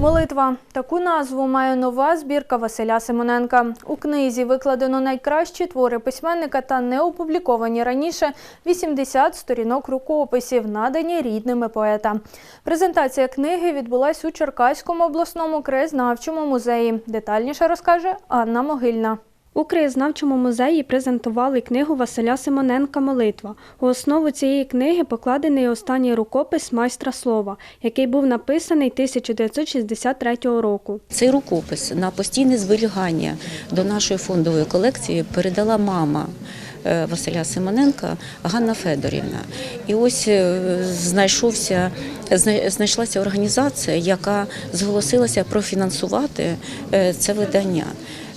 Молитва таку назву має нова збірка Василя Симоненка. У книзі викладено найкращі твори письменника та не опубліковані раніше 80 сторінок рукописів, надані рідними поета. Презентація книги відбулась у Черкаському обласному краєзнавчому музеї. Детальніше розкаже Анна Могильна. У краєзнавчому музеї презентували книгу Василя Симоненка Молитва. У основу цієї книги покладений останній рукопис майстра слова, який був написаний 1963 року. Цей рукопис на постійне зберігання до нашої фондової колекції передала мама е, Василя Симоненка Ганна Федорівна. І ось е, знайшовся, знайшлася організація, яка зголосилася профінансувати е, це видання.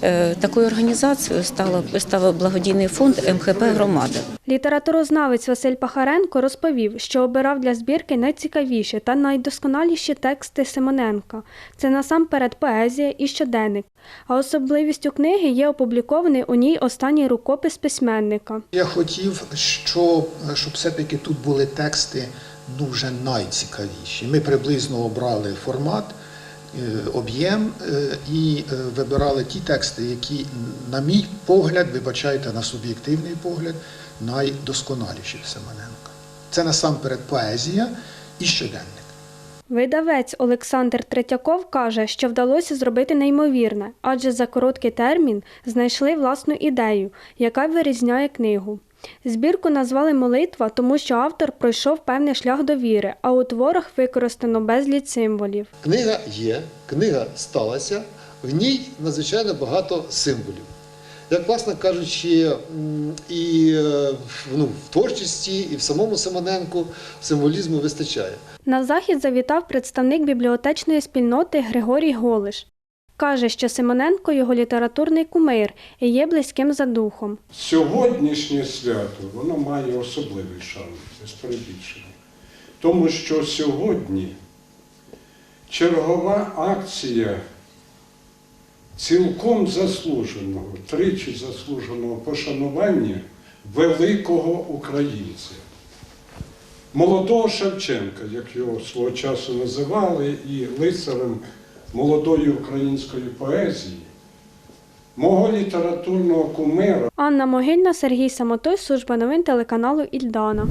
Е, Такою організацією стало, став благодійний фонд МХП Громада. Літературознавець Василь Пахаренко розповів, що обирав для збірки найцікавіші та найдосконаліші тексти Симоненка. Це насамперед поезія і щоденник. А особливістю книги є опублікований у ній останній рукопис письменника. Я хотів, щоб, щоб все-таки тут були тексти ну, вже найцікавіші. Ми приблизно обрали формат, об'єм е, і е, вибирали ті тексти, які, на мій погляд, вибачайте, на суб'єктивний погляд, найдосконаліші в Семененка. Це насамперед поезія і щоденник. Видавець Олександр Третьяков каже, що вдалося зробити неймовірне, адже за короткий термін знайшли власну ідею, яка вирізняє книгу. Збірку назвали молитва, тому що автор пройшов певний шлях до віри, а у творах використано безліч символів. Книга є, книга сталася, в ній надзвичайно багато символів. Як, власне кажучи, і е, в- ну, в творчості, і в самому Симоненку символізму вистачає. На захід завітав представник бібліотечної спільноти Григорій Голиш. Каже, що Симоненко його літературний кумир і є близьким за духом. Сьогоднішнє свято воно має особливий шанс, без перебільшення. Тому що сьогодні чергова акція цілком заслуженого, тричі заслуженого пошанування великого українця. Молодого Шевченка, як його свого часу називали, і лицарем молодої української поезії, мого літературного кумира. Анна Могильна, Сергій Самотой, служба новин телеканалу Ільдана.